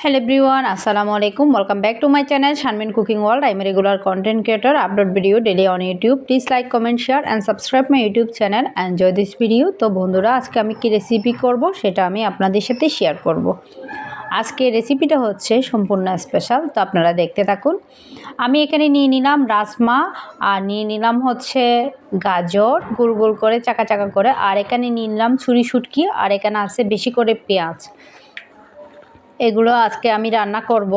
Hello everyone আসসালামু আলাইকুম welcome back to my channel Shanmin cooking world I'm regular content creator upload video daily on YouTube please like comment share and subscribe my YouTube channel enjoy this video তো বন্ধুরা, আজকে আমি কী recipe করব সেটা আমি আপনাদের সাথে শেয়ার করব। আজকে রেসিপিটা হচ্ছে সম্পূর্ণ স্পেশাল তো আপনারা দেখতে থাকুন। আমি এখানে নিয়ে নিলাম রাজমা আর নিয়ে নিলাম হচ্ছে গাজর, গোল গোল করে, চাকা চাকা করে। আর এখানে নিয়ে নিলাম ছুরি সুটকি আর এখানে আছে বেশি করে পেঁয়াজ। এগুলো আজকে আমি রান্না করব।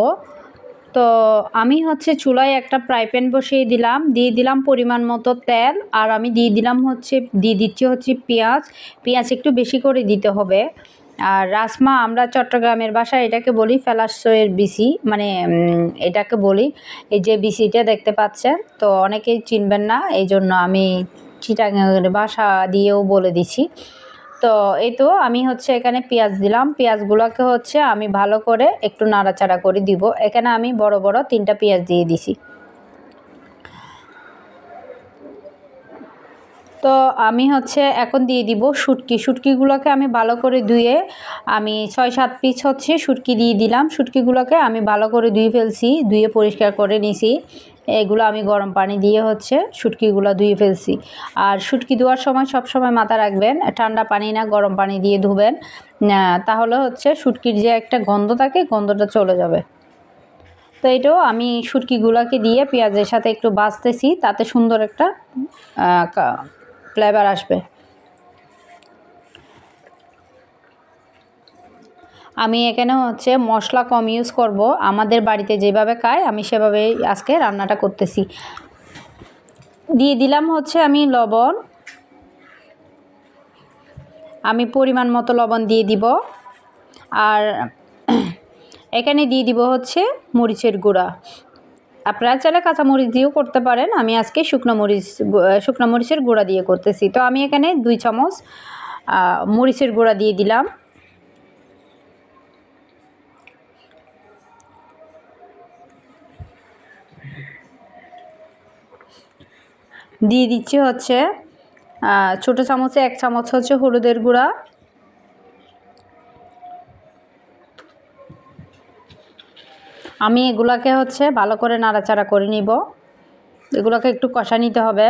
তো আমি হচ্ছে চুলায় একটা ফ্রাই প্যান বসিয়ে দিলাম। দিয়ে দিলাম পরিমাণ মতো তেল। আর আমি দিয়ে দিলাম হচ্ছে, দিয়ে দিচ্ছি হচ্ছে পেঁয়াজ। পেঁয়াজ একটু বেশি করে দিতে হবে। আর রাজমা, আমরা চট্টগ্রামের বাসায় এটাকে বলি ফেলাসয়ের বিসি। মানে এটাকে বলি। এই যে বিসিটা দেখতে পাচ্ছেন? তো অনেকেই চিনবেন না। এই জন্য আমি চিটাগাঙের বাসা দিয়েও বলে দিছি। তো এই তো আমি হচ্ছে এখানে পেঁয়াজ দিলাম। পেঁয়াজগুলোকে হচ্ছে আমি ভালো করে একটু নাড়াচাড়া করে দিব। এখানে আমি বড় বড় তিনটা পেঁয়াজ দিয়ে দিছি। তো আমি হচ্ছে এখন দিয়ে দিব শুটকি। শুটকিগুলোকে আমি ভালো করে ধুয়ে আমি ছয়, সাত পিস হচ্ছে শুটকি দিয়ে দিলাম। শুটকিগুলোকে আমি ভালো করে ধুয়ে ফেলছি, ধুয়ে পরিষ্কার করে নিছি। এগুলো আমি গরম পানি দিয়ে হচ্ছে শুটকিগুলো ধুয়ে ফেলছি। আর শুটকি ধোয়ার সময় সব সময় মাথা রাখবেন, ঠান্ডা পানি না গরম পানি দিয়ে ধুবেন তাহলে হচ্ছে শুটকির যে একটা গন্ধ থাকে, গন্ধটা চলে যাবে। তো এটাও আমি শুটকিগুলোকে দিয়ে পেঁয়াজের সাথে একটু বাছতেছি তাতে সুন্দর একটা ফ্লেভার আসবে। আমি এখানে হচ্ছে মশলা কম ইউজ করব। আমাদের বাড়িতে যেভাবে খায়, আমি সেভাবেই আজকে রান্নাটা করতেছি। দিয়ে দিলাম হচ্ছে আমি লবণ। আমি পরিমাণ মতো লবণ দিয়ে দিব। আর এখানে দিয়ে দিব হচ্ছে মরিচের গুঁড়া। আপনারা চাইলে কাঁচা মরিচ দিয়েও করতে পারেন। আমি আজকে শুকনো মরিচ শুকনো মরিচের গুঁড়া দিয়ে করতেছি। তো আমি এখানে দুই চামচ মরিচের গুঁড়া দিয়ে দিলাম। দিয়ে দিচ্ছি হচ্ছে ছোটো চামচে এক চামচ হচ্ছে হলুদের গুঁড়া। আমি এগুলাকে হচ্ছে ভালো করে নাড়াচাড়া করে নিব। এগুলোকে একটু কষা নিতে হবে।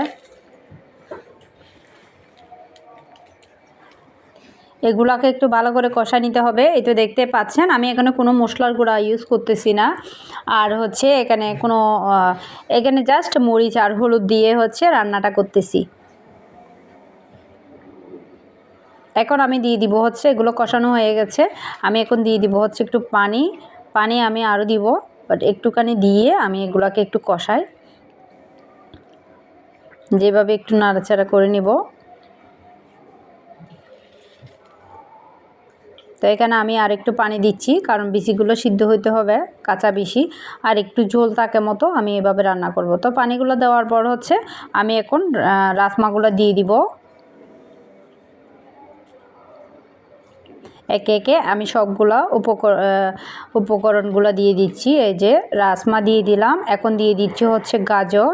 এগুলাকে একটু ভালো করে কষা নিতে হবে। এই তো দেখতে পাচ্ছেন, আমি এখানে কোনো মশলার গুঁড়া ইউজ করতেছি না। আর হচ্ছে এখানে কোনো এখানে জাস্ট মরিচ আর হলুদ দিয়ে হচ্ছে রান্নাটা করতেছি। এখন আমি দিয়ে দিব হচ্ছে, এগুলো কষানো হয়ে গেছে। আমি এখন দিয়ে দিব হচ্ছে একটু পানি। পানি আমি আরও দিব বাট একটুখানি দিয়ে আমি এগুলোকে একটু কষাই। যেভাবে একটু নাড়াচাড়া করে নিব। তো এখানে আমি আর একটু পানি দিচ্ছি কারণ বিচিগুলো সিদ্ধ হইতে হবে কাঁচা বিচি আর একটু ঝোল থাকে মতো আমি এভাবে রান্না করব। তো পানিগুলো দেওয়ার পর হচ্ছে আমি এখন আহ, রাজমাগুলো দিয়ে দিব। একে একে আমি সবগুলো উপকর উপকরণগুলো দিয়ে দিচ্ছি। এই যে রাজমা দিয়ে দিলাম। এখন দিয়ে দিচ্ছি হচ্ছে গাজর।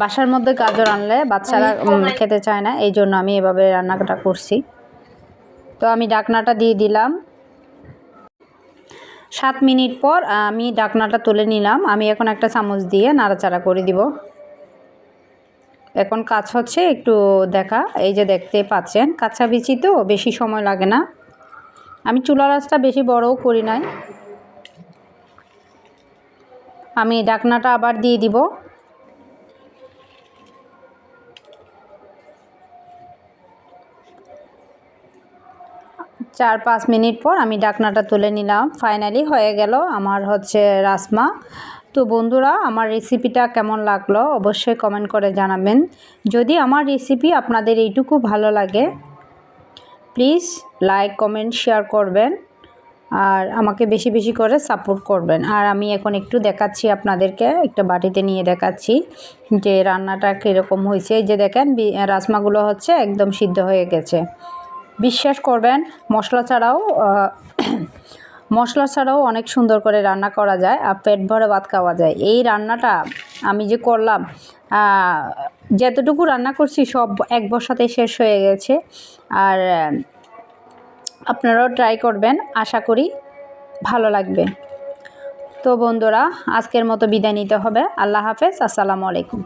বাসার মধ্যে গাজর আনলে বাচ্চারা খেতে চায় না। এই জন্য আমি এভাবে রান্নাটা করছি। তো আমি ডাকনাটা দিয়ে দিলাম। সাত মিনিট পর আমি ডাকনাটা তুলে নিলাম। আমি এখন একটা চামচ দিয়ে নাড়াচাড়া করে দিব। এখন কাজ হচ্ছে একটু দেখা, এই যে দেখতে পাচ্ছেন কাঁচা বিচি তো, বেশি সময় লাগে না। আমি চুলা রাসটা বেশি বড়ও করি নাই। আমি ডাকনাটা আবার দিয়ে দিব। চার পাঁচ মিনিট পর আমি ডাকনাটা তুলে নিলাম। ফাইনালি হয়ে গেল আমার হচ্ছে রাজমা তো বন্ধুরা, আমার রেসিপিটা কেমন লাগল অবশ্যই কমেন্ট করে জানাবেন। যদি আমার রেসিপি আপনাদের এইটুকু ভালো লাগে প্লিজ লাইক কমেন্ট শেয়ার করবেন আর আমাকে বেশি বেশি করে সাপোর্ট করবেন। আর আমি এখন একটু দেখাচ্ছি আপনাদেরকে, একটা বাটিতে নিয়ে দেখাচ্ছি যে রান্নাটা কীরকম হয়েছে। এই যে দেখেন রাজমাগুলো হচ্ছে একদম সিদ্ধ হয়ে গেছে। বিশ্বাস করবেন, মশলা ছাড়াও মশলা ছাড়াও অনেক সুন্দর করে রান্না করা যায় আর পেট ভরে ভাত খাওয়া যায়। এই রান্নাটা আমি যে করলাম যতটুকু রান্না করছি সব এক বসাতে শেষ হয়ে গেছে। আর আপনারাও ট্রাই করবেন, আশা করি ভালো লাগবে। তো বন্ধুরা, আজকের মতো বিদায় নিতে হবে। আল্লাহ হাফেজ, আসসালামু আলাইকুম।